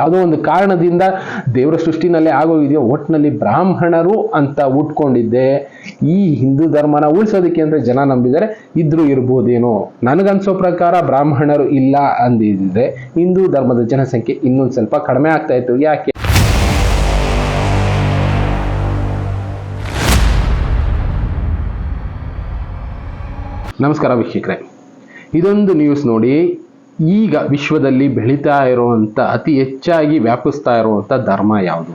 ಯಾವುದೋ ಒಂದು ಕಾರಣದಿಂದ ದೇವರ ಸೃಷ್ಟಿನಲ್ಲಿ ಆಗೋಗಿದೆಯೋ ಒಟ್ಟಿನಲ್ಲಿ ಬ್ರಾಹ್ಮಣರು ಅಂತ ಉಟ್ಕೊಂಡಿದ್ದೆ. ಈ ಹಿಂದೂ ಧರ್ಮನ ಉಳಿಸೋದಕ್ಕೆ ಅಂದರೆ ಜನ ನಂಬಿದರೆ ಇದ್ರೂ ಇರ್ಬೋದೇನೋ. ನನಗನ್ಸೋ ಪ್ರಕಾರ ಬ್ರಾಹ್ಮಣರು ಇಲ್ಲ ಅಂದಿದ್ರೆ ಹಿಂದೂ ಧರ್ಮದ ಜನಸಂಖ್ಯೆ ಇನ್ನೊಂದು ಸ್ವಲ್ಪ ಕಡಿಮೆ ಆಗ್ತಾ ಇತ್ತು. ಯಾಕೆ? ನಮಸ್ಕಾರ ವೀಕ್ಷಕರೇ. ಇದೊಂದು ನ್ಯೂಸ್ ನೋಡಿ. ಈಗ ವಿಶ್ವದಲ್ಲಿ ಬೆಳೀತಾ ಇರುವಂತ, ಅತಿ ಹೆಚ್ಚಾಗಿ ವ್ಯಾಪಿಸ್ತಾ ಇರುವಂಥ ಧರ್ಮ ಯಾವುದು?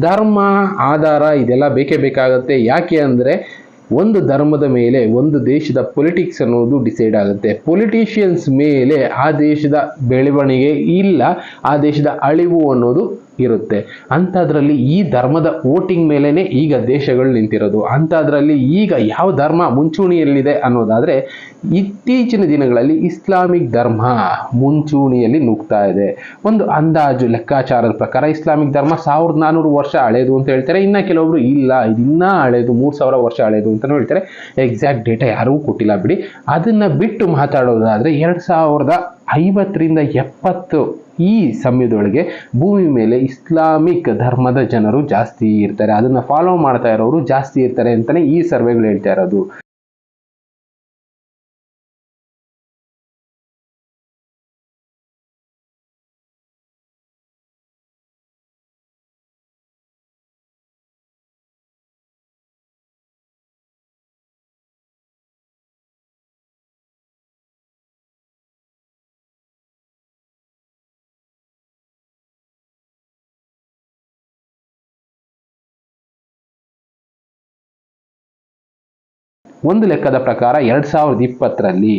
ಧರ್ಮ, ಆಧಾರ ಇದೆಲ್ಲ ಬೇಕೇ ಬೇಕಾಗುತ್ತೆ. ಯಾಕೆ ಅಂದರೆ ಒಂದು ಧರ್ಮದ ಮೇಲೆ ಒಂದು ದೇಶದ ಪೊಲಿಟಿಕ್ಸ್ ಅನ್ನೋದು ಡಿಸೈಡ್ ಆಗುತ್ತೆ. ಪೊಲಿಟಿಷಿಯನ್ಸ್ ಮೇಲೆ ಆ ದೇಶದ ಬೆಳವಣಿಗೆ ಇಲ್ಲ, ಆ ದೇಶದ ಅಳಿವು ಅನ್ನೋದು ಇರುತ್ತೆ. ಅಂಥದ್ರಲ್ಲಿ ಈ ಧರ್ಮದ ವೋಟಿಂಗ್ ಮೇಲೇ ಈಗ ದೇಶಗಳು ನಿಂತಿರೋದು. ಅಂಥದ್ರಲ್ಲಿ ಈಗ ಯಾವ ಧರ್ಮ ಮುಂಚೂಣಿಯಲ್ಲಿದೆ ಅನ್ನೋದಾದರೆ ಇತ್ತೀಚಿನ ದಿನಗಳಲ್ಲಿ ಇಸ್ಲಾಮಿಕ್ ಧರ್ಮ ಮುಂಚೂಣಿಯಲ್ಲಿ ನುಗ್ತಾ ಇದೆ. ಒಂದು ಅಂದಾಜು ಲೆಕ್ಕಾಚಾರದ ಪ್ರಕಾರ ಇಸ್ಲಾಮಿಕ್ ಧರ್ಮ ಸಾವಿರದ ನಾನ್ನೂರು ವರ್ಷ ಹಳೆಯದು ಅಂತ ಹೇಳ್ತಾರೆ. ಇನ್ನು ಕೆಲವೊಬ್ರು ಇಲ್ಲ ಇನ್ನೂ ಹಳೇದು, ಮೂರು ಸಾವಿರ ವರ್ಷ ಹಳೆಯದು ಅಂತಲೂ ಹೇಳ್ತಾರೆ. ಎಕ್ಸಾಕ್ಟ್ ಡೇಟಾ ಯಾರಿಗೂ ಕೊಟ್ಟಿಲ್ಲ ಬಿಡಿ. ಅದನ್ನು ಬಿಟ್ಟು ಮಾತಾಡೋದಾದರೆ ಎರಡು ಸಾವಿರದ ಐವತ್ತರಿಂದ ಎಪ್ಪತ್ತು ಈ ಸಮಯದೊಳಗೆ ಭೂಮಿ ಮೇಲೆ ಇಸ್ಲಾಮಿಕ್ ಧರ್ಮದ ಜನರು ಜಾಸ್ತಿ ಇರ್ತಾರೆ. ಅದನ್ನು ಫಾಲೋ ಮಾಡ್ತಾ ಇರೋರು ಜಾಸ್ತಿ ಇರ್ತಾರೆ ಅಂತಲೇ ಈ ಸರ್ವೆಗಳು ಹೇಳ್ತಾ ಇರೋದು. ಒಂದು ಲೆಕ್ಕದ ಪ್ರಕಾರ ಎರಡು ಸಾವಿರದ ಇಪ್ಪತ್ತರಲ್ಲಿ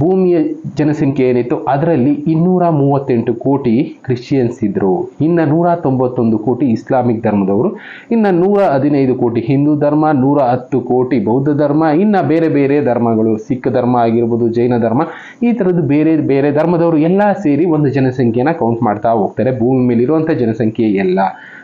ಭೂಮಿಯ ಜನಸಂಖ್ಯೆ ಏನಿತ್ತು, ಅದರಲ್ಲಿ ಇನ್ನೂರ ಮೂವತ್ತೆಂಟು ಕೋಟಿ ಕ್ರಿಶ್ಚಿಯನ್ಸ್ ಇದ್ದರು ಇನ್ನು ನೂರ ತೊಂಬತ್ತೊಂದು ಕೋಟಿ ಇಸ್ಲಾಮಿಕ್ ಧರ್ಮದವರು, ಇನ್ನು ನೂರ ಹದಿನೈದು ಕೋಟಿ ಹಿಂದೂ ಧರ್ಮ, ನೂರ ಹತ್ತು ಕೋಟಿ ಬೌದ್ಧ ಧರ್ಮ, ಇನ್ನು ಬೇರೆ ಬೇರೆ ಧರ್ಮಗಳು, ಸಿಖ್ ಧರ್ಮ ಆಗಿರ್ಬೋದು, ಜೈನ ಧರ್ಮ, ಈ ಥರದ್ದು ಬೇರೆ ಬೇರೆ ಧರ್ಮದವರು ಎಲ್ಲ ಸೇರಿ ಒಂದು ಜನಸಂಖ್ಯೆನ ಕೌಂಟ್ ಮಾಡ್ತಾ ಹೋಗ್ತಾರೆ. ಭೂಮಿ ಮೇಲಿರುವಂಥ ಜನಸಂಖ್ಯೆ ಎಲ್ಲ.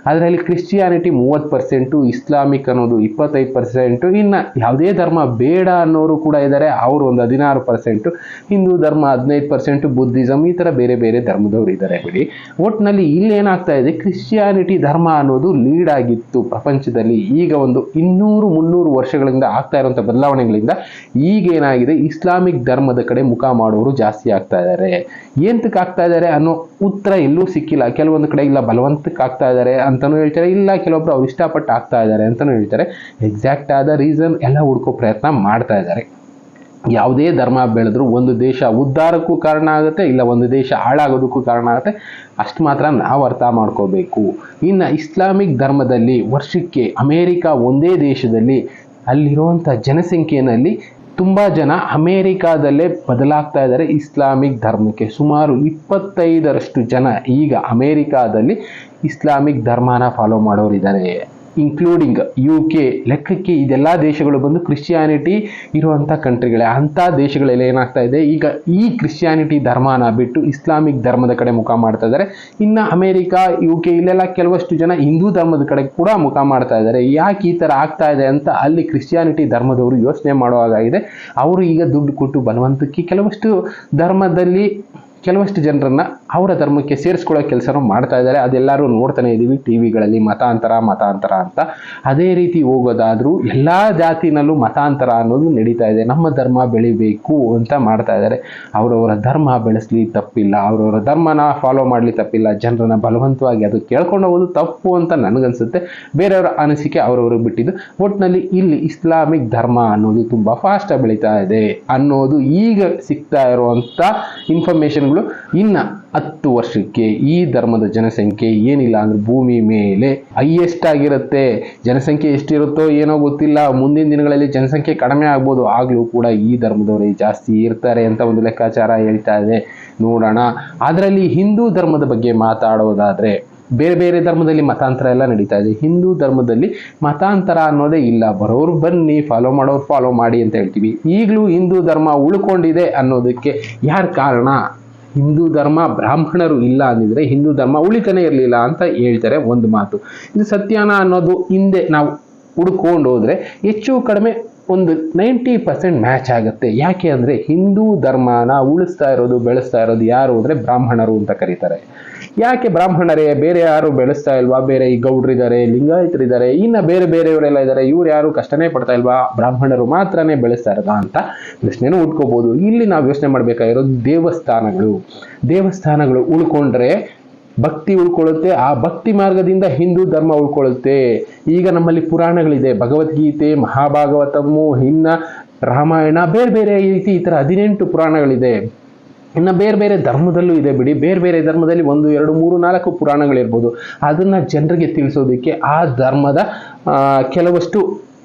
ಅದರಲ್ಲಿ ಕ್ರಿಶ್ಚಿಯಾನಿಟಿ ಮೂವತ್ತು ಪರ್ಸೆಂಟು ಇಸ್ಲಾಮಿಕ್ ಅನ್ನೋದು ಇಪ್ಪತ್ತೈದು ಪರ್ಸೆಂಟು ಇನ್ನು ಯಾವುದೇ ಧರ್ಮ ಬೇಡ ಅನ್ನೋರು ಕೂಡ ಇದ್ದಾರೆ ಅವರು ಒಂದು ಹದಿನಾರು ಪರ್ಸೆಂಟು ಹಿಂದೂ ಧರ್ಮ ಹದಿನೈದು ಪರ್ಸೆಂಟು ಬುದ್ಧಿಸಮ್ ಈ ಥರ ಬೇರೆ ಬೇರೆ ಧರ್ಮದವರು ಇದ್ದಾರೆ ಬಿಡಿ. ಒಟ್ಟಿನಲ್ಲಿ ಇಲ್ಲೇನಾಗ್ತಾ ಇದೆ ಕ್ರಿಶ್ಚಿಯಾನಿಟಿ ಧರ್ಮ ಅನ್ನೋದು ಲೀಡ್ ಆಗಿತ್ತು ಪ್ರಪಂಚದಲ್ಲಿ ಈಗ ಒಂದು ಇನ್ನೂರು ಮುನ್ನೂರು ವರ್ಷಗಳಿಂದ ಆಗ್ತಾ ಇರುವಂಥ ಬದಲಾವಣೆಗಳಿಂದ ಈಗ ಏನಾಗಿದೆ ಇಸ್ಲಾಮಿಕ್ ಧರ್ಮದ ಕಡೆ ಮುಖ ಮಾಡೋರು ಜಾಸ್ತಿ ಆಗ್ತಾ ಇದ್ದಾರೆ ಏಂತಕ್ಕೆ ಆಗ್ತಾ ಇದ್ದಾರೆ ಅನ್ನೋ ಉತ್ತರ ಎಲ್ಲೂ ಸಿಕ್ಕಿಲ್ಲ. ಕೆಲವೊಂದು ಕಡೆ ಇಲ್ಲ ಬಲವಂತಕ್ಕೆ ಆಗ್ತಾ ಇದ್ದಾರೆ ಅಂತಲೂ ಹೇಳ್ತಾರೆ, ಇಲ್ಲ, ಕೆಲವೊಬ್ರು ಅವ್ರು ಇಷ್ಟಪಟ್ಟು ಆಗ್ತಾ ಇದ್ದಾರೆ ಅಂತಲೂ ಹೇಳ್ತಾರೆ. ಎಕ್ಸಾಕ್ಟ್ ಆದ ರೀಸನ್ ಎಲ್ಲ ಹುಡ್ಕೋ ಪ್ರಯತ್ನ ಮಾಡ್ತಾ ಇದ್ದಾರೆ. ಯಾವುದೇ ಧರ್ಮ ಬೆಳೆದ್ರು ಒಂದು ದೇಶ ಉದ್ಧಾರಕ್ಕೂ ಕಾರಣ ಆಗುತ್ತೆ, ಇಲ್ಲ ಒಂದು ದೇಶ ಹಾಳಾಗೋದಕ್ಕೂ ಕಾರಣ ಆಗುತ್ತೆ. ಅಷ್ಟು ಮಾತ್ರ ನಾವು ಅರ್ಥ ಮಾಡ್ಕೋಬೇಕು. ಇನ್ನು ಇಸ್ಲಾಮಿಕ್ ಧರ್ಮದಲ್ಲಿ ವರ್ಷಕ್ಕೆ ಅಮೇರಿಕಾ ಒಂದೇ ದೇಶದಲ್ಲಿ ಅಲ್ಲಿರುವಂಥ ಜನಸಂಖ್ಯೆಯಲ್ಲಿ ತುಂಬ ಜನ ಅಮೇರಿಕಾದಲ್ಲೇ ಬದಲಾಗ್ತಾ ಇದ್ದಾರೆ ಇಸ್ಲಾಮಿಕ್ ಧರ್ಮಕ್ಕೆ. ಸುಮಾರು ಇಪ್ಪತ್ತೈದರಷ್ಟು ಜನ ಈಗ ಅಮೇರಿಕಾದಲ್ಲಿ ಇಸ್ಲಾಮಿಕ್ ಧರ್ಮನ ಫಾಲೋ ಮಾಡೋರಿದ್ದಾರೆ. ಇನ್ಕ್ಲೂಡಿಂಗ್ ಯು ಕೆ ಲೆಕ್ಕಕ್ಕೆ ಇದೆಲ್ಲ ದೇಶಗಳು ಬಂದು ಕ್ರಿಶ್ಚಿಯಾನಿಟಿ ಇರುವಂಥ ಕಂಟ್ರಿಗಳೇ ಅಂಥ ದೇಶಗಳಲ್ಲಿ ಏನಾಗ್ತಾ ಇದೆ? ಈಗ ಈ ಕ್ರಿಶ್ಚಿಯಾನಿಟಿ ಧರ್ಮನ ಬಿಟ್ಟು ಇಸ್ಲಾಮಿಕ್ ಧರ್ಮದ ಕಡೆ ಮುಖ ಮಾಡ್ತಾ ಇದ್ದಾರೆ. ಇನ್ನು ಅಮೇರಿಕ ಯು ಕೆ ಇಲ್ಲೆಲ್ಲ ಕೆಲವಷ್ಟು ಜನ ಹಿಂದೂ ಧರ್ಮದ ಕಡೆ ಕೂಡ ಮುಖ ಮಾಡ್ತಾ ಇದ್ದಾರೆ. ಯಾಕೆ ಈ ಥರ ಆಗ್ತಾ ಇದೆ ಅಂತ ಅಲ್ಲಿ ಕ್ರಿಶ್ಚಿಯಾನಿಟಿ ಧರ್ಮದವರು ಯೋಚನೆ ಮಾಡುವಾಗಿದೆ ಅವರು ಈಗ ದುಡ್ಡು ಕೊಟ್ಟು ಬಲವಂತಕ್ಕೆ ಕೆಲವಷ್ಟು ಧರ್ಮದಲ್ಲಿ ಕೆಲವಷ್ಟು ಜನರನ್ನ ಅವರ ಧರ್ಮಕ್ಕೆ ಸೇರಿಸ್ಕೊಳ್ಳೋ ಕೆಲಸನೂ ಮಾಡ್ತಾ ಇದ್ದಾರೆ. ಅದೆಲ್ಲರೂ ನೋಡ್ತಾನೆ ಇದ್ದೀವಿ ಟಿ ವಿಗಳಲ್ಲಿ ಮತಾಂತರ ಮತಾಂತರ ಅಂತ. ಅದೇ ರೀತಿ ಹೋಗೋದಾದರೂ ಎಲ್ಲ ಜಾತಿನಲ್ಲೂ ಮತಾಂತರ ಅನ್ನೋದು ನಡೀತಾ ಇದೆ. ನಮ್ಮ ಧರ್ಮ ಬೆಳಿಬೇಕು ಅಂತ ಮಾಡ್ತಾ ಇದ್ದಾರೆ. ಅವರವರ ಧರ್ಮ ಬೆಳೆಸಲಿ ತಪ್ಪಿಲ್ಲ. ಅವರವರ ಧರ್ಮನ ಫಾಲೋ ಮಾಡಲಿ ತಪ್ಪಿಲ್ಲ. ಜನರನ್ನ ಬಲವಂತವಾಗಿ ಅದು ಕೇಳ್ಕೊಂಡು ಹೋಗೋದು ತಪ್ಪು ಅಂತ ನನಗನ್ಸುತ್ತೆ. ಬೇರೆಯವರ ಅನಿಸಿಕೆ ಅವರವರು ಬಿಟ್ಟಿದ್ದು. ಒಟ್ಟಿನಲ್ಲಿ ಇಲ್ಲಿ ಇಸ್ಲಾಮಿಕ್ ಧರ್ಮ ಅನ್ನೋದು ತುಂಬ ಫಾಸ್ಟಾಗಿ ಬೆಳೀತಾ ಇದೆ ಅನ್ನೋದು ಈಗ ಸಿಗ್ತಾ ಇರುವಂಥ ಇನ್ನು ಹತ್ತು ವರ್ಷಕ್ಕೆ ಈ ಧರ್ಮದ ಜನಸಂಖ್ಯೆ ಏನಿಲ್ಲ ಅಂದ್ರೆ ಭೂಮಿ ಮೇಲೆ ಹೈಯೆಸ್ಟ್ ಆಗಿರುತ್ತೆ. ಜನಸಂಖ್ಯೆ ಎಷ್ಟಿರುತ್ತೋ ಏನೋ ಗೊತ್ತಿಲ್ಲ. ಮುಂದಿನ ದಿನಗಳಲ್ಲಿ ಜನಸಂಖ್ಯೆ ಕಡಿಮೆ ಆಗ್ಬೋದು. ಆಗಲೂ ಕೂಡ ಈ ಧರ್ಮದವರು ಜಾಸ್ತಿ ಇರ್ತಾರೆ ಅಂತ ಒಂದು ಲೆಕ್ಕಾಚಾರ ಹೇಳ್ತಾ ಇದೆ. ನೋಡೋಣ. ಅದರಲ್ಲಿ ಹಿಂದೂ ಧರ್ಮದ ಬಗ್ಗೆ ಮಾತಾಡೋದಾದ್ರೆ ಬೇರೆ ಬೇರೆ ಧರ್ಮದಲ್ಲಿ ಮತಾಂತರ ಎಲ್ಲ ನಡೀತಾ ಇದೆ. ಹಿಂದೂ ಧರ್ಮದಲ್ಲಿ ಮತಾಂತರ ಅನ್ನೋದೇ ಇಲ್ಲ. ಬರೋರು ಬನ್ನಿ ಫಾಲೋ ಮಾಡೋರು ಫಾಲೋ ಮಾಡಿ ಅಂತ ಹೇಳ್ತೀವಿ. ಈಗಲೂ ಹಿಂದೂ ಧರ್ಮ ಉಳ್ಕೊಂಡಿದೆ ಅನ್ನೋದಕ್ಕೆ ಯಾರು ಕಾರಣ? ಹಿಂದೂ ಧರ್ಮ ಬ್ರಾಹ್ಮಣರು ಇಲ್ಲ ಅಂದಿದ್ರೆ ಹಿಂದೂ ಧರ್ಮ ಉಳಿತಾನೆ ಇರಲಿಲ್ಲ ಅಂತ ಹೇಳ್ತಾರೆ ಒಂದು ಮಾತು. ಇದು ಸತ್ಯಾನ ಅನ್ನೋದು ಹಿಂದೆ ನಾವು ಹುಡ್ಕೊಂಡು ಹೋದ್ರೆ ಹೆಚ್ಚು ಕಡಿಮೆ ಒಂದು ನೈಂಟಿ ಪರ್ಸೆಂಟ್ ಮ್ಯಾಚ್ ಆಗುತ್ತೆ. ಯಾಕೆ ಅಂದರೆ ಹಿಂದೂ ಧರ್ಮನ ಉಳಿಸ್ತಾ ಇರೋದು, ಬೆಳೆಸ್ತಾ ಇರೋದು ಯಾರು ಅಂದರೆ ಬ್ರಾಹ್ಮಣರು ಅಂತ ಕರೀತಾರೆ. ಯಾಕೆ ಬ್ರಾಹ್ಮಣರೇ? ಬೇರೆ ಯಾರು ಬೆಳೆಸ್ತಾ ಇಲ್ವಾ? ಬೇರೆ ಈ ಗೌಡ್ರಿದ್ದಾರೆ, ಲಿಂಗಾಯತರಿದ್ದಾರೆ, ಇನ್ನ ಬೇರೆ ಬೇರೆಯವರೆಲ್ಲ ಇದ್ದಾರೆ, ಇವ್ರು ಯಾರು ಕಷ್ಟನೇ ಪಡ್ತಾ ಇಲ್ವಾ? ಬ್ರಾಹ್ಮಣರು ಮಾತ್ರನೇ ಬೆಳೆಸ್ತಾ ಇರೋದಾ ಅಂತ ಪ್ರಶ್ನೆನೂ ಉಟ್ಕೋಬಹುದು ಇಲ್ಲಿ ನಾವು ಯೋಚನೆ ಮಾಡ್ಬೇಕಾಗಿರೋದು ದೇವಸ್ಥಾನಗಳು. ದೇವಸ್ಥಾನಗಳು ಉಳ್ಕೊಂಡ್ರೆ ಭಕ್ತಿ ಉಳ್ಕೊಳ್ಳುತ್ತೆ, ಆ ಭಕ್ತಿ ಮಾರ್ಗದಿಂದ ಹಿಂದೂ ಧರ್ಮ ಉಳ್ಕೊಳ್ಳುತ್ತೆ. ಈಗ ನಮ್ಮಲ್ಲಿ ಪುರಾಣಗಳಿದೆ, ಭಗವದ್ಗೀತೆ, ಮಹಾಭಾಗವತಮ್ಮು ಇನ್ನ ರಾಮಾಯಣ, ಬೇರೆ ಬೇರೆ ರೀತಿ ಈ ಥರ ಹದಿನೆಂಟು ಪುರಾಣಗಳಿದೆ. ಇನ್ನು ಬೇರೆ ಬೇರೆ ಧರ್ಮದಲ್ಲೂ ಇದೆ ಬಿಡಿ. ಬೇರೆ ಬೇರೆ ಧರ್ಮದಲ್ಲಿ ಒಂದು, ಎರಡು, ಮೂರು, ನಾಲ್ಕು ಪುರಾಣಗಳಿರ್ಬೋದು. ಅದನ್ನು ಜನರಿಗೆ ತಿಳಿಸೋದಕ್ಕೆ ಆ ಧರ್ಮದ ಕೆಲವಷ್ಟು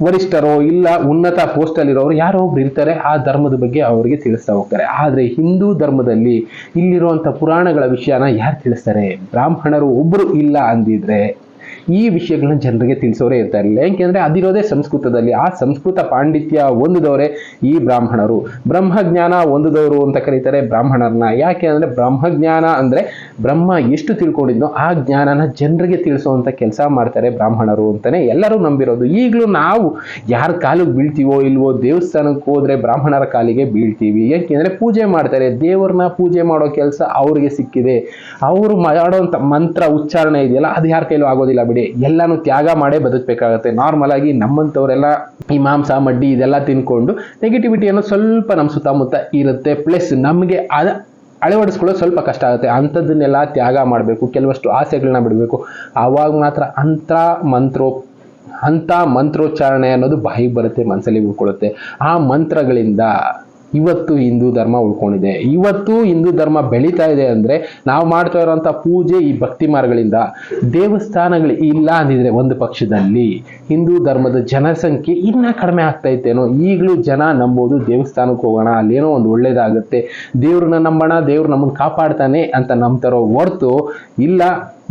ವರಿಷ್ಠರೋ ಇಲ್ಲ ಉನ್ನತ ಪೋಸ್ಟಲ್ಲಿರೋರು ಯಾರೋ ಒಬ್ರು ಇರ್ತಾರೆ, ಆ ಧರ್ಮದ ಬಗ್ಗೆ ಅವರಿಗೆ ತಿಳಿಸ್ತಾ ಹೋಗ್ತಾರೆ. ಆದರೆ ಹಿಂದೂ ಧರ್ಮದಲ್ಲಿ ಇಲ್ಲಿರುವಂಥ ಪುರಾಣಗಳ ವಿಷಯನ ಯಾರು ತಿಳಿಸ್ತಾರೆ? ಬ್ರಾಹ್ಮಣರು ಒಬ್ಬರು ಇಲ್ಲ ಅಂದಿದ್ರೆ ಈ ವಿಷಯಗಳನ್ನ ಜನರಿಗೆ ತಿಳಿಸೋರೇ ಇರ್ತಾ ಯಾಕೆಂದ್ರೆ ಅದಿರೋದೇ ಸಂಸ್ಕೃತದಲ್ಲಿ. ಆ ಸಂಸ್ಕೃತ ಪಾಂಡಿತ್ಯ ಹೊಂದಿದವರೇ ಈ ಬ್ರಾಹ್ಮಣರು. ಬ್ರಹ್ಮಜ್ಞಾನ ಹೊಂದಿದವರು ಅಂತ ಕರೀತಾರೆ ಬ್ರಾಹ್ಮಣರನ್ನ. ಯಾಕೆ ಅಂದ್ರೆ ಬ್ರಹ್ಮಜ್ಞಾನ ಅಂದ್ರೆ ಬ್ರಹ್ಮ ಎಷ್ಟು ತಿಳ್ಕೊಂಡಿದ್ನೋ ಆ ಜ್ಞಾನನ ಜನರಿಗೆ ತಿಳಿಸುವಂತ ಕೆಲಸ ಮಾಡ್ತಾರೆ ಬ್ರಾಹ್ಮಣರು ಅಂತಲೇ ಎಲ್ಲರೂ ನಂಬಿರೋದು. ಈಗಲೂ ನಾವು ಯಾರ ಕಾಲಿಗೆ ಬೀಳ್ತೀವೋ ಇಲ್ವೋ ದೇವಸ್ಥಾನಕ್ಕೆ ಹೋದ್ರೆ ಬ್ರಾಹ್ಮಣರ ಕಾಲಿಗೆ ಬೀಳ್ತೀವಿ. ಯಾಕೆಂದ್ರೆ ಪೂಜೆ ಮಾಡ್ತಾರೆ. ದೇವ್ರನ್ನ ಪೂಜೆ ಮಾಡೋ ಕೆಲಸ ಅವ್ರಿಗೆ ಸಿಕ್ಕಿದೆ. ಅವರು ಮಾಡೋಂಥ ಮಂತ್ರ ಉಚ್ಚಾರಣೆ ಇದೆಯಲ್ಲ, ಅದು ಯಾರ ಕೈಲೂ ಆಗೋದಿಲ್ಲ ಬಿಡಿ. ಎಲ್ಲಾನು ತ್ಯಾಗ ಮಾಡೇ ಬದುಕಬೇಕಾಗತ್ತೆ. ನಾರ್ಮಲ್ ಆಗಿ ನಮ್ಮಂಥವರೆಲ್ಲ ಈ ಮಾಂಸ, ಮಡ್ಡಿ ಇದೆಲ್ಲ ತಿನ್ಕೊಂಡು ನೆಗೆಟಿವಿಟಿ ಅನ್ನೋದು ಸ್ವಲ್ಪ ನಮ್ಮ ಸುತ್ತಮುತ್ತ ಇರುತ್ತೆ. ಪ್ಲಸ್ ನಮಗೆ ಅದ ಅಳವಡಿಸ್ಕೊಳ್ಳೋದು ಸ್ವಲ್ಪ ಕಷ್ಟ ಆಗುತ್ತೆ. ಅಂಥದ್ದನ್ನೆಲ್ಲ ತ್ಯಾಗ ಮಾಡಬೇಕು. ಕೆಲವಷ್ಟು ಆಸೆಗಳನ್ನ ಬಿಡಬೇಕು. ಆವಾಗ ಮಾತ್ರ ಅಂಥ ಮಂತ್ರೋ, ಅಂಥ ಮಂತ್ರೋಚ್ಚಾರಣೆ ಅನ್ನೋದು ಬಾಯಿಗೆ ಬರುತ್ತೆ ಮನಸ್ಸಲ್ಲಿ ಉಳ್ಕೊಳ್ಳುತ್ತೆ. ಆ ಮಂತ್ರಗಳಿಂದ ಇವತ್ತು ಹಿಂದೂ ಧರ್ಮ ಉಳ್ಕೊಂಡಿದೆ. ಇವತ್ತು ಹಿಂದೂ ಧರ್ಮ ಬೆಳೀತಾ ಇದೆ ಅಂದ್ರೆ ನಾವು ಮಾಡ್ತಾ ಇರೋವಂಥ ಪೂಜೆ ಈ ಭಕ್ತಿ ಮಾರ್ಗಗಳಿಂದ ದೇವಸ್ಥಾನಗಳು ಇಲ್ಲ ಅಂದಿದ್ರೆ ಒಂದು ಪಕ್ಷದಲ್ಲಿ. ಹಿಂದೂ ಧರ್ಮದ ಜನಸಂಖ್ಯೆ ಇನ್ನ ಕಡಿಮೆ ಆಗ್ತಾ ಇತ್ತೇನೋ ಈಗಲೂ ಜನ ನಂಬೋದು ದೇವಸ್ಥಾನಕ್ಕೆ ಹೋಗೋಣ, ಅಲ್ಲೇನೋ ಒಂದು ಒಳ್ಳೇದಾಗುತ್ತೆ. ದೇವ್ರನ್ನ ನಂಬೋಣ, ದೇವ್ರು ನಮ್ಮನ್ನ ಕಾಪಾಡ್ತಾನೆ ಅಂತ ನಂಬ್ತಾರೋ ಹೊರ್ತು ಇಲ್ಲ.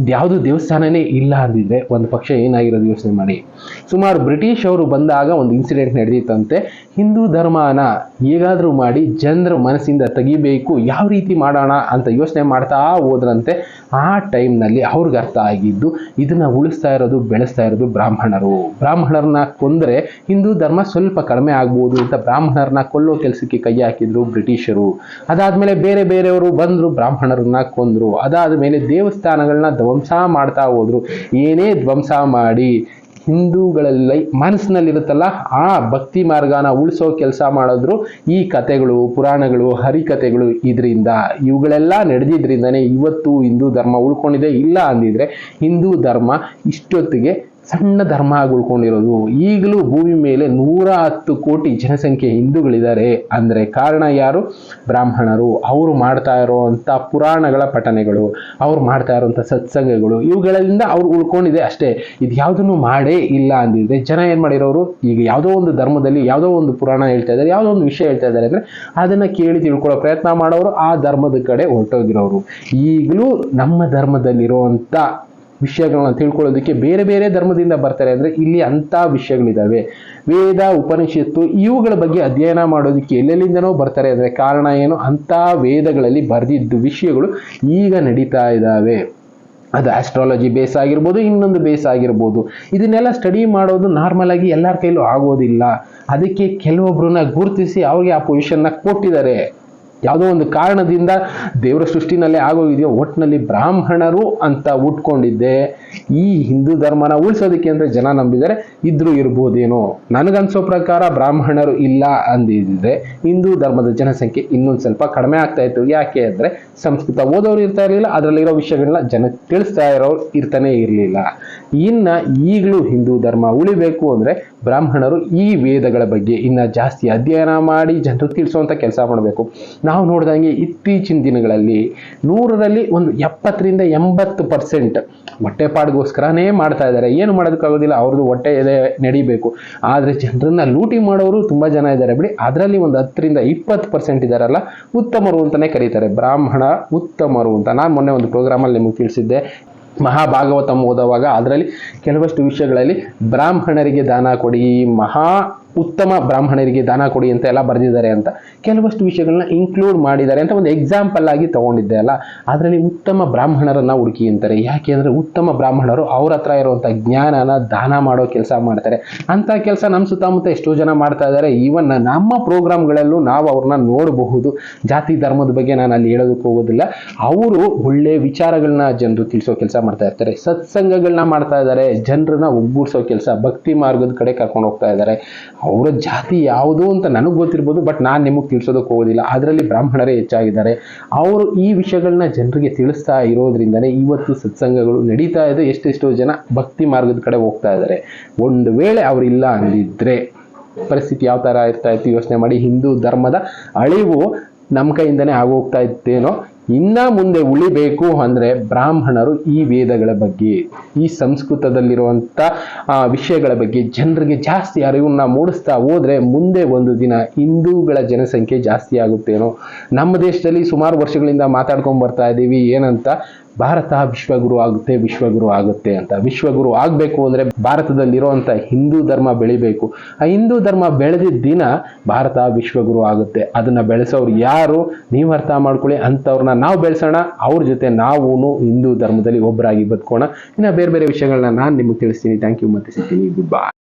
ಯಾವುದು ದೇವಸ್ಥಾನನೇ ಇಲ್ಲ ಅಂದಿದ್ರೆ ಒಂದು ಪಕ್ಷ ಏನಾಗಿರೋದು ಯೋಚನೆ ಮಾಡಿ. ಸುಮಾರು ಬ್ರಿಟಿಷ್ ಅವರು ಬಂದಾಗ ಒಂದು ಇನ್ಸಿಡೆಂಟ್ ನಡೆದಿತ್ತಂತೆ. ಹಿಂದೂ ಧರ್ಮನ ಹೇಗಾದರೂ ಮಾಡಿ ಜನರ ಮನಸ್ಸಿಂದ ತೆಗಿಬೇಕು, ಯಾವ ರೀತಿ ಮಾಡೋಣ ಅಂತ ಯೋಚನೆ ಮಾಡ್ತಾ ಹೋದ್ರಂತೆ. ಆ ಟೈಮ್ನಲ್ಲಿ ಅವ್ರಿಗೆ ಅರ್ಥ ಆಗಿದ್ದು ಇದನ್ನು ಉಳಿಸ್ತಾ ಇರೋದು, ಬೆಳೆಸ್ತಾ ಇರೋದು ಬ್ರಾಹ್ಮಣರು. ಬ್ರಾಹ್ಮಣರನ್ನ ಕೊಂದರೆ ಹಿಂದೂ ಧರ್ಮ ಸ್ವಲ್ಪ ಕಡಿಮೆ ಆಗ್ಬೋದು ಅಂತ ಬ್ರಾಹ್ಮಣರನ್ನ ಕೊಲ್ಲೋ ಕೆಲಸಕ್ಕೆ ಕೈ ಹಾಕಿದ್ರು ಬ್ರಿಟಿಷರು. ಅದಾದಮೇಲೆ ಬೇರೆ ಬೇರೆಯವರು ಬಂದರು ಬ್ರಾಹ್ಮಣರನ್ನ ಕೊಂದರು. ಅದಾದ ಮೇಲೆ ದೇವಸ್ಥಾನಗಳನ್ನ ಧ್ವಂಸ ಮಾಡ್ತಾ ಹೋದ್ರು. ಏನೇ ಧ್ವಂಸ ಮಾಡಿ, ಹಿಂದೂಗಳಲ್ಲಿ ಮನಸ್ಸಿನಲ್ಲಿರುತ್ತಲ್ಲ, ಆ ಭಕ್ತಿ ಮಾರ್ಗನ ಉಳಿಸೋ ಕೆಲಸ ಮಾಡಿದ್ರು ಈ ಕಥೆಗಳು, ಪುರಾಣಗಳು, ಹರಿಕಥೆಗಳು ಇದರಿಂದ. ಇವುಗಳೆಲ್ಲ ನಡೆದಿದ್ರಿಂದನೇ ಇವತ್ತು ಹಿಂದೂ ಧರ್ಮ ಉಳ್ಕೊಂಡಿದೆ. ಇಲ್ಲ ಅಂದಿದ್ರೆ ಹಿಂದೂ ಧರ್ಮ ಇಷ್ಟೊತ್ತಿಗೆ ಸಣ್ಣ ಧರ್ಮ ಉಳ್ಕೊಂಡಿರೋದು ಈಗಲೂ ಭೂಮಿ ಮೇಲೆ ನೂರ ಹತ್ತು ಕೋಟಿ ಜನಸಂಖ್ಯೆ ಹಿಂದೂಗಳಿದ್ದಾರೆ. ಅಂದರೆ ಕಾರಣ ಯಾರು? ಬ್ರಾಹ್ಮಣರು. ಅವರು ಮಾಡ್ತಾ ಇರೋವಂಥ ಪುರಾಣಗಳ ಪಠನೆಗಳು, ಅವ್ರು ಮಾಡ್ತಾ ಇರೋವಂಥ ಸತ್ಸಂಗಗಳು, ಇವುಗಳಿಂದ ಅವ್ರು ಉಳ್ಕೊಂಡಿದೆ ಅಷ್ಟೇ. ಇದು ಯಾವುದನ್ನು ಮಾಡೇ ಇಲ್ಲ ಅಂದಿದ್ರೆ ಜನ ಏನು ಮಾಡಿರೋರು? ಈಗ ಯಾವುದೋ ಒಂದು ಧರ್ಮದಲ್ಲಿ, ಯಾವುದೋ ಒಂದು ಪುರಾಣ ಹೇಳ್ತಾ ಇದ್ದಾರೆ, ಯಾವುದೋ ಒಂದು ವಿಷಯ ಹೇಳ್ತಾ ಇದ್ದಾರೆ ಅಂದರೆ ಅದನ್ನು ಕೇಳಿ ತಿಳ್ಕೊಳ್ಳೋ ಪ್ರಯತ್ನ ಮಾಡೋರು, ಆ ಧರ್ಮದ ಕಡೆ ಹೊರಟೋಗಿರೋರು. ಈಗಲೂ ನಮ್ಮ ಧರ್ಮದಲ್ಲಿರುವಂತ ವಿಷಯಗಳನ್ನ ತಿಳ್ಕೊಳ್ಳೋದಕ್ಕೆ ಬೇರೆ ಬೇರೆ ಧರ್ಮದಿಂದ ಬರ್ತಾರೆ ಅಂದರೆ ಇಲ್ಲಿ ಅಂಥ ವಿಷಯಗಳಿದ್ದಾವೆ ವೇದ, ಉಪನಿಷತ್ತು ಇವುಗಳ ಬಗ್ಗೆ ಅಧ್ಯಯನ ಮಾಡೋದಕ್ಕೆ ಎಲ್ಲೆಲ್ಲಿಂದನೋ ಬರ್ತಾರೆ ಅಂದರೆ ಕಾರಣ ಏನು? ಅಂಥ ವೇದಗಳಲ್ಲಿ ಬರೆದಿದ್ದು ವಿಷಯಗಳು ಈಗ ನಡೀತಾ ಇದ್ದಾವೆ ಅದು ಆಸ್ಟ್ರಾಲಜಿ ಬೇಸ್ ಆಗಿರ್ಬೋದು, ಇನ್ನೊಂದು ಬೇಸ್ ಆಗಿರ್ಬೋದು. ಇದನ್ನೆಲ್ಲ ಸ್ಟಡಿ ಮಾಡೋದು ನಾರ್ಮಲ್ ಆಗಿ ಎಲ್ಲರ ಕೈಲೂ ಆಗೋದಿಲ್ಲ. ಅದಕ್ಕೆ ಕೆಲವೊಬ್ಬರನ್ನ ಗುರುತಿಸಿ ಅವ್ರಿಗೆ ಆ ಪೊಸಿಷನ್ನ ಕೊಟ್ಟಿದ್ದಾರೆ. ಯಾವುದೋ ಒಂದು ಕಾರಣದಿಂದ ದೇವರ ಸೃಷ್ಟಿನಲ್ಲೇ ಆಗೋಗಿದೆಯೋ ಒಟ್ಟಿನಲ್ಲಿ ಬ್ರಾಹ್ಮಣರು ಅಂತ ಉಟ್ಕೊಂಡಿದ್ದೆ. ಈ ಹಿಂದೂ ಧರ್ಮನ ಉಳಿಸೋದಕ್ಕೆ ಅಂದರೆ ಜನ ನಂಬಿದರೆ ಇದ್ರೂ ಇರ್ಬೋದೇನೋ. ನನಗನ್ಸೋ ಪ್ರಕಾರ ಬ್ರಾಹ್ಮಣರು ಇಲ್ಲ ಅಂದಿದ್ರೆ ಹಿಂದೂ ಧರ್ಮದ ಜನಸಂಖ್ಯೆ ಇನ್ನೊಂದು ಸ್ವಲ್ಪ ಕಡಿಮೆ ಆಗ್ತಾ ಇತ್ತು. ಯಾಕೆ ಅಂದರೆ ಸಂಸ್ಕೃತ ಓದೋರು ಇರ್ತಾ ಇರಲಿಲ್ಲ, ಅದರಲ್ಲಿರೋ ವಿಷಯಗಳನ್ನ ಜನಕ್ಕೆ ತಿಳಿಸ್ತಾ ಇರೋರು ಇರ್ತಾನೆ ಇರಲಿಲ್ಲ. ಇನ್ನ ಈಗಲೂ ಹಿಂದೂ ಧರ್ಮ ಉಳಿಬೇಕು ಅಂದ್ರೆ ಬ್ರಾಹ್ಮಣರು ಈ ವೇದಗಳ ಬಗ್ಗೆ ಇನ್ನ ಜಾಸ್ತಿ ಅಧ್ಯಯನ ಮಾಡಿ ಜನರು ತಿಳಿಸುವಂಥ ಕೆಲಸ ಮಾಡಬೇಕು. ನಾವು ನೋಡಿದಂಗೆ ಇತ್ತೀಚಿನ ದಿನಗಳಲ್ಲಿ ನೂರರಲ್ಲಿ ಒಂದು ಎಪ್ಪತ್ತರಿಂದ ಎಂಬತ್ತು ಪರ್ಸೆಂಟ್ ಹೊಟ್ಟೆಪಾಡಿಗೋಸ್ಕರನೇ ಮಾಡ್ತಾ ಇದ್ದಾರೆ. ಏನು ಮಾಡೋದಕ್ಕಾಗೋದಿಲ್ಲ ಅವ್ರದ್ದು ಹೊಟ್ಟೆ ನಡೀಬೇಕು ನಡಿಬೇಕು. ಆದರೆ ಜನರನ್ನ ಲೂಟಿ ಮಾಡೋರು ತುಂಬಾ ಜನ ಇದ್ದಾರೆ ಬಿಡಿ. ಅದರಲ್ಲಿ ಒಂದು ಹತ್ತರಿಂದ ಇಪ್ಪತ್ತು ಪರ್ಸೆಂಟ್ ಇದ್ದಾರಲ್ಲ, ಉತ್ತಮರು ಅಂತಲೇ ಕರೀತಾರೆ. ಬ್ರಾಹ್ಮಣ ಉತ್ತಮರು ಅಂತ. ನಾನು ಮೊನ್ನೆ ಒಂದು ಪ್ರೋಗ್ರಾಮಲ್ಲಿ ನಿಮಗೆ ತಿಳಿಸಿದ್ದೆ. ಮಹಾಭಾಗವತಂ ಓದುವಾಗ ಅದರಲ್ಲಿ ಕೆಲವಷ್ಟು ವಿಷಯಗಳಲ್ಲಿ ಬ್ರಾಹ್ಮಣರಿಗೆ ದಾನ ಕೊಡಿ ಮಹಾ ಉತ್ತಮ ಬ್ರಾಹ್ಮಣರಿಗೆ ದಾನ ಕೊಡಿ ಅಂತ ಎಲ್ಲ ಬರೆದಿದ್ದಾರೆ ಅಂತ ಕೆಲವಷ್ಟು ವಿಷಯಗಳನ್ನ ಇನ್ಕ್ಲೂಡ್ ಮಾಡಿದ್ದಾರೆ ಅಂತ ಒಂದು ಎಕ್ಸಾಂಪಲ್ ಆಗಿ ತಗೊಂಡಿದ್ದೆ ಅಲ್ಲ. ಅದರಲ್ಲಿ ಉತ್ತಮ ಬ್ರಾಹ್ಮಣರನ್ನ ಹುಡುಕಿ ಅಂತಾರೆ. ಯಾಕೆ ಅಂದರೆ ಉತ್ತಮ ಬ್ರಾಹ್ಮಣರು ಅವ್ರ ಹತ್ರ ಇರುವಂಥ ಜ್ಞಾನನ ದಾನ ಮಾಡೋ ಕೆಲಸ ಮಾಡ್ತಾರೆ. ಅಂಥ ಕೆಲಸ ನಮ್ಮ ಸುತ್ತಮುತ್ತ ಎಷ್ಟೋ ಜನ ಮಾಡ್ತಾ ಇದ್ದಾರೆ. ಈವನ್ ನಮ್ಮ ಪ್ರೋಗ್ರಾಮ್ಗಳಲ್ಲೂ ನಾವು ಅವ್ರನ್ನ ನೋಡಬಹುದು. ಜಾತಿ ಧರ್ಮದ ಬಗ್ಗೆ ನಾನು ಅಲ್ಲಿ ಹೇಳೋದಕ್ಕೆ ಹೋಗೋದಿಲ್ಲ. ಅವರು ಒಳ್ಳೆ ವಿಚಾರಗಳನ್ನ ಜನರು ತಿಳಿಸೋ ಕೆಲಸ ಮಾಡ್ತಾ ಇರ್ತಾರೆ. ಸತ್ಸಂಗಗಳನ್ನ ಮಾಡ್ತಾ ಇದ್ದಾರೆ. ಜನರನ್ನ ಒಗ್ಗೂಡಿಸೋ ಕೆಲಸ. ಭಕ್ತಿ ಮಾರ್ಗದ ಕಡೆ ಕರ್ಕೊಂಡು ಹೋಗ್ತಾ ಇದ್ದಾರೆ. ಅವರ ಜಾತಿ ಯಾವುದು ಅಂತ ನನಗೆ ಗೊತ್ತಿರ್ಬೋದು ಬಟ್ ನಾನು ನಿಮಗೆ ತಿಳಿಸೋದಕ್ಕೆ ಹೋಗೋದಿಲ್ಲ. ಅದರಲ್ಲಿ ಬ್ರಾಹ್ಮಣರೇ ಹೆಚ್ಚಾಗಿದ್ದಾರೆ. ಅವರು ಈ ವಿಷಯಗಳನ್ನ ಜನರಿಗೆ ತಿಳಿಸ್ತಾ ಇರೋದ್ರಿಂದನೇ ಇವತ್ತು ಸತ್ಸಂಗಗಳು ನಡೀತಾ ಇದೆ. ಎಷ್ಟೆಷ್ಟೋ ಜನ ಭಕ್ತಿ ಮಾರ್ಗದ ಕಡೆ ಹೋಗ್ತಾ ಇದ್ದಾರೆ. ಒಂದು ವೇಳೆ ಅವರಿಲ್ಲ ಅಂದಿದ್ರೆ ಪರಿಸ್ಥಿತಿ ಯಾವ ಥರ ಇರ್ತಾ ಇತ್ತು ಯೋಚನೆ ಮಾಡಿ, ಹಿಂದೂ ಧರ್ಮದ ಅಳಿವು ನಮ್ಮ ಕೈಯಿಂದನೇ ಆಗೋಗ್ತಾ ಇತ್ತೇನೋ ಇನ್ನ ಮುಂದೆ ಉಳಿಬೇಕು ಅಂದ್ರೆ ಬ್ರಾಹ್ಮಣರು ಈ ವೇದಗಳ ಬಗ್ಗೆ, ಈ ಸಂಸ್ಕೃತದಲ್ಲಿರುವಂತ ವಿಷಯಗಳ ಬಗ್ಗೆ ಜನರಿಗೆ ಜಾಸ್ತಿ ಅರಿವನ್ನ ಮೂಡಿಸ್ತಾ ಹೋದ್ರೆ ಮುಂದೆ ಒಂದು ದಿನ ಹಿಂದೂಗಳ ಜನಸಂಖ್ಯೆ ಜಾಸ್ತಿ ಆಗುತ್ತೇನೋ. ನಮ್ಮ ದೇಶದಲ್ಲಿ ಸುಮಾರು ವರ್ಷಗಳಿಂದ ಮಾತಾಡ್ಕೊಂಡ್ ಬರ್ತಾ ಇದ್ದೀವಿ ಏನಂತ? ಭಾರತ ವಿಶ್ವಗುರು ಆಗುತ್ತೆ ವಿಶ್ವಗುರು ಆಗುತ್ತೆ ಅಂತ. ವಿಶ್ವಗುರು ಆಗಬೇಕು ಅಂದರೆ ಭಾರತದಲ್ಲಿರುವಂಥ ಹಿಂದೂ ಧರ್ಮ ಬೆಳಿಬೇಕು. ಆ ಹಿಂದೂ ಧರ್ಮ ಬೆಳೆದಿದ್ದ ದಿನ ಭಾರತ ವಿಶ್ವಗುರು ಆಗುತ್ತೆ. ಅದನ್ನ ಬೆಳೆಸೋರು ಯಾರು? ನೀವು ಅರ್ಥ ಮಾಡ್ಕೊಳ್ಳಿ. ಅಂಥವ್ರನ್ನ ನಾವು ಬೆಳೆಸೋಣ. ಅವ್ರ ಜೊತೆ ನಾವು ಹಿಂದೂ ಧರ್ಮದಲ್ಲಿ ಒಬ್ಬರಾಗಿ ಬದುಕೋಣ. ಇನ್ನು ಬೇರೆ ಬೇರೆ ವಿಷಯಗಳನ್ನ ನಾನು ನಿಮಗೆ ತಿಳಿಸ್ತೀನಿ. ಥ್ಯಾಂಕ್ ಯು ಮತ್ತೆ ಸಿಗ್ತೀನಿ. Good bye